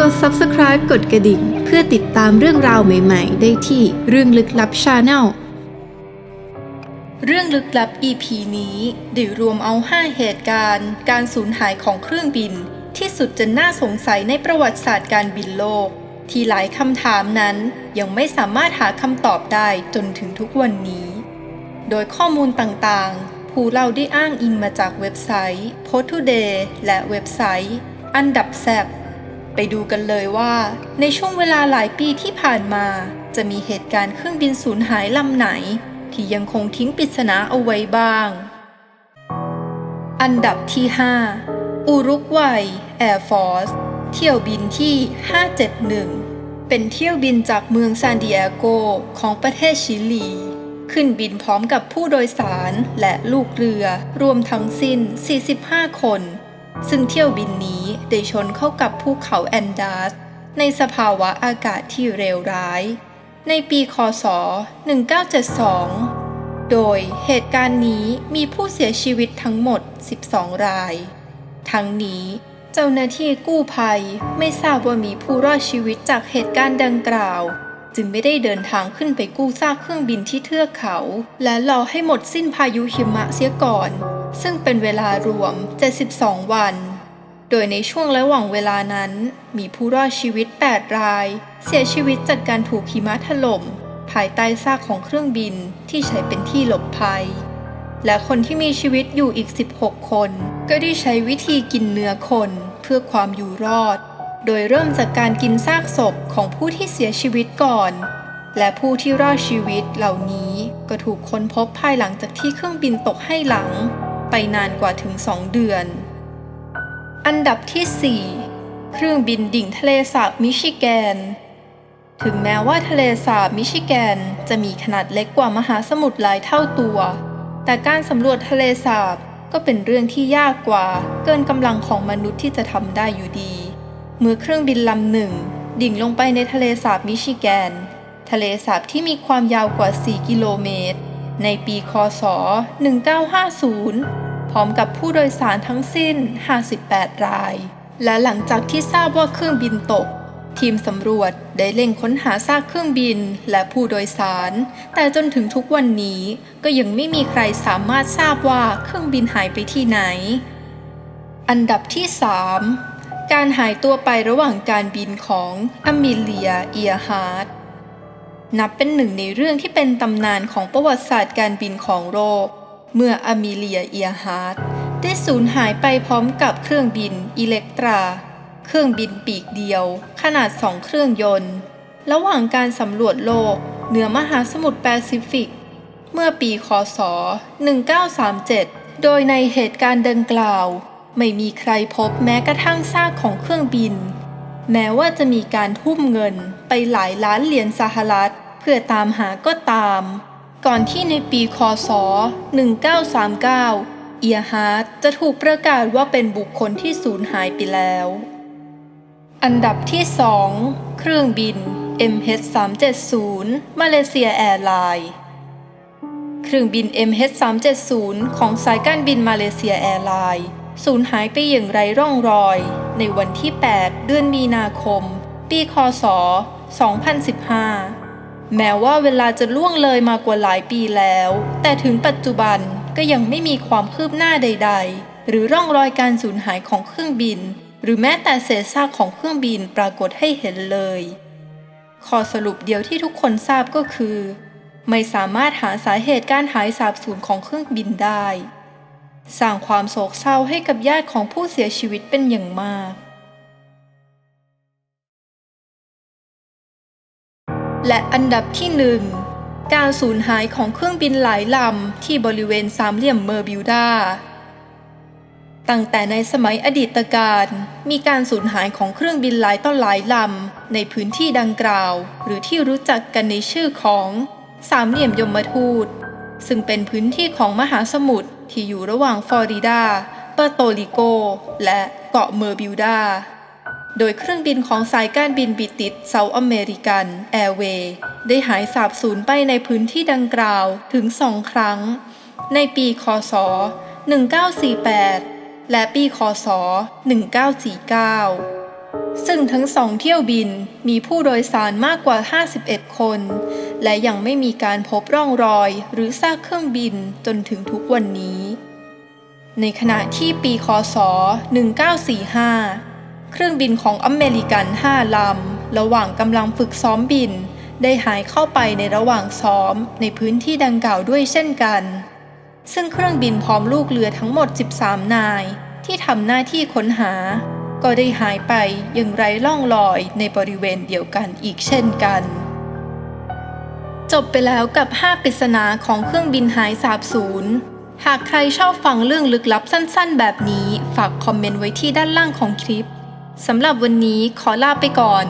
กด subscribe กดกระดิ่ง เพื่อติดตามเรื่องราวใหม่ๆ ได้ที่เรื่องลึกลับ Channel เรื่องลึกลับ EP นี้ได้รวมเอา 5 เหตุการณ์ การสูญหายของเครื่องบิน ที่สุดจะน่าสงสัยในประวัติศาสตร์การบินโลก ที่หลายคำถามนั้นยังไม่สามารถหาคำตอบได้จนถึงทุกวันนี้ โดยข้อมูลต่างๆ ผู้เล่าได้อ้างอิงมาจากเว็บไซต์ p o t o d a y และเว็บไซต์ อันดับแซบ ไปดูกันเลยว่า ในช่วงเวลาหลายปีที่ผ่านมา จะมีเหตุการณ์เครื่องบินสูญหายลำไหน ที่ยังคงทิ้งปริศนาเอาไว้บ้าง อันดับที่ 5 อุรุกวัยแอร์ฟอร์สเที่ยวบินที่ 571 เป็นเที่ยวบินจากเมืองซานดิเอโกของประเทศชิลี ขึ้นบินพร้อมกับผู้โดยสารและลูกเรือรวมทั้งสิ้น 45 คน ซึ่งเที่ยวบินนี้ได้ชนเข้ากับภูเขาแอนดัสในสภาวะอากาศที่เลวร้าย ในปีคศ 1972 โดยเหตุการณ์นี้มีผู้เสียชีวิตทั้งหมด 12 ราย ทั้งนี้เจ้าหน้าที่กู้ภัยไม่ทราบว่ามีผู้รอดชีวิตจากเหตุการณ์ดังกล่าว จึงไม่ได้เดินทางขึ้นไปกู้ซากเครื่องบินที่เทือกเขา และรอให้หมดสิ้นพายุหิมะเสียก่อน ซึ่งเป็นเวลารวม 72 วัน โดยในช่วงระหว่างเวลานั้น มีผู้รอดชีวิต 8 ราย เสียชีวิตจากการถูกหิมะถล่ม ภายใต้ซากของเครื่องบินที่ใช้เป็นที่หลบภัย และคนที่มีชีวิตอยู่อีก 16 คน ก็ได้ใช้วิธีกินเนื้อคนเพื่อความอยู่รอด โดยเริ่มจากการกินซากศพของผู้ที่เสียชีวิตก่อนและผู้ที่รอดชีวิตเหล่านี้ก็ถูกค้นพบภายหลังจากที่เครื่องบินตกให้หลัง ไปนานกว่าถึง2เดือน อันดับที่ 4 เครื่องบินดิ่งทะเลสาบมิชิแกน ถึงแม้ว่าทะเลสาบมิชิแกนจะมีขนาดเล็กกว่ามหาสมุทรหลายเท่าตัว แต่การสำรวจทะเลสาบก็เป็นเรื่องที่ยากกว่าเกินกำลังของมนุษย์ที่จะทำได้อยู่ดี เมื่อเครื่องบินลำหนึ่ง ดิ่งลงไปในทะเลสาบมิชิแกน ทะเลสาบที่มีความยาวกว่า 4 กิโลเมตร ในปีคศ 1950 พร้อมกับผู้โดยสารทั้งสิ้น 58 ราย และหลังจากที่ทราบว่าเครื่องบินตก ทีมสำรวจได้เร่งค้นหาซากเครื่องบินและผู้โดยสาร แต่จนถึงทุกวันนี้ก็ยังไม่มีใครสามารถทราบว่าเครื่องบินหายไปที่ไหน อันดับที่ 3 การหายตัวไประหว่างการบินของอมิเลีย เอียฮาร์ดนับเป็นหนึ่งในเรื่องที่เป็นตำนานของประวัติศาสตร์การบินของโลก เมื่ออมิเลียเอียฮาร์ดได้สูญหายไปพร้อมกับเครื่องบินอิเล็กตรา เครื่องบินปีกเดียว ขนาดสองเครื่องยนต์ ระหว่างการสำรวจโลกเหนือมหาสมุทรแปซิฟิก เมื่อปีคศ 1937 โดยในเหตุการณ์ดังกล่าว ไม่มีใครพบแม้กระทั่งซากของเครื่องบิน แม้ว่าจะมีการทุ่มเงินไปหลายล้านเหรียญสหรัฐ เพื่อตามหาก็ตาม ก่อนที่ในปีคศ 1939 เอียฮาร์ดจะถูกประกาศว่าเป็นบุคคลที่สูญหายไปแล้ว อันดับที่ 2 เครื่องบิน MH370 มาเลเซียแอร์ไลน์เครื่องบิน MH370 ของสายการบินมาเลเซียแอร์ไลน์สูญหายไปอย่างไรร่องรอย ในวันที่ 8 เดือนมีนาคม ปีคศ 2015 แม้ว่าเวลาจะล่วงเลยมากว่าหลายปีแล้ว แต่ถึงปัจจุบันก็ยังไม่มีความคืบหน้าใด ๆ หรือร่องรอยการสูญหายของเครื่องบิน หรือแม้แต่เศษซากของเครื่องบินปรากฏให้เห็นเลยข้อสรุปเดียวที่ทุกคนทราบก็คือ ไม่สามารถหาสาเหตุการหายสาบสูญของเครื่องบินได้ สร้างความโศกเศร้าให้กับญาติของผู้เสียชีวิตเป็นอย่างมาก และอันดับที่หนึ่งการสูญหายของเครื่องบินหลายลำที่บริเวณสามเหลี่ยมเมอร์บิวดา ตั้งแต่ในสมัยอดีตการ มีการสูญหายของเครื่องบินหลายต่อหลายลำในพื้นที่ดังกล่าว หรือที่รู้จักกันในชื่อของสามเหลี่ยมยมทูต ซึ่งเป็นพื้นที่ของมหาสมุทรที่อยู่ระหว่างฟลอริดา เปอร์โตริโก และเกาะเมอร์บิวดา โดยเครื่องบินของสายการบินบิติสเซาท์อเมริกันแอร์เวย์ได้หายสาบสูญไปในพื้นที่ดังกล่าวถึงสองครั้ง ในปีคศ 1948 และปีคศ 1949 ซึ่งทั้งสองเที่ยวบินมีผู้โดยสารมากกว่า 51 คน และยังไม่มีการพบร่องรอยหรือซากเครื่องบินจนถึงทุกวันนี้ ในขณะที่ปีคศ 1945 เครื่องบินของอเมริกัน5ลำ ระหว่างกำลังฝึกซ้อมบิน ได้หายเข้าไปในระหว่างซ้อมในพื้นที่ดังกล่าวด้วยเช่นกัน ซึ่งเครื่องบินพร้อมลูกเรือทั้งหมด 13 นาย ที่ทำหน้าที่ค้นหา ก็ได้หายไปอย่างไร้ร่องรอยในบริเวณเดียวกันอีกเช่นกัน จบไปแล้วกับ 5 ปริศนาของเครื่องบินหายสาบสูญหากใครชอบฟังเรื่องลึกลับสั้นๆ แบบนี้ ฝากคอมเมนต์ไว้ที่ด้านล่างของคลิป สำหรับวันนี้ขอลาไปก่อน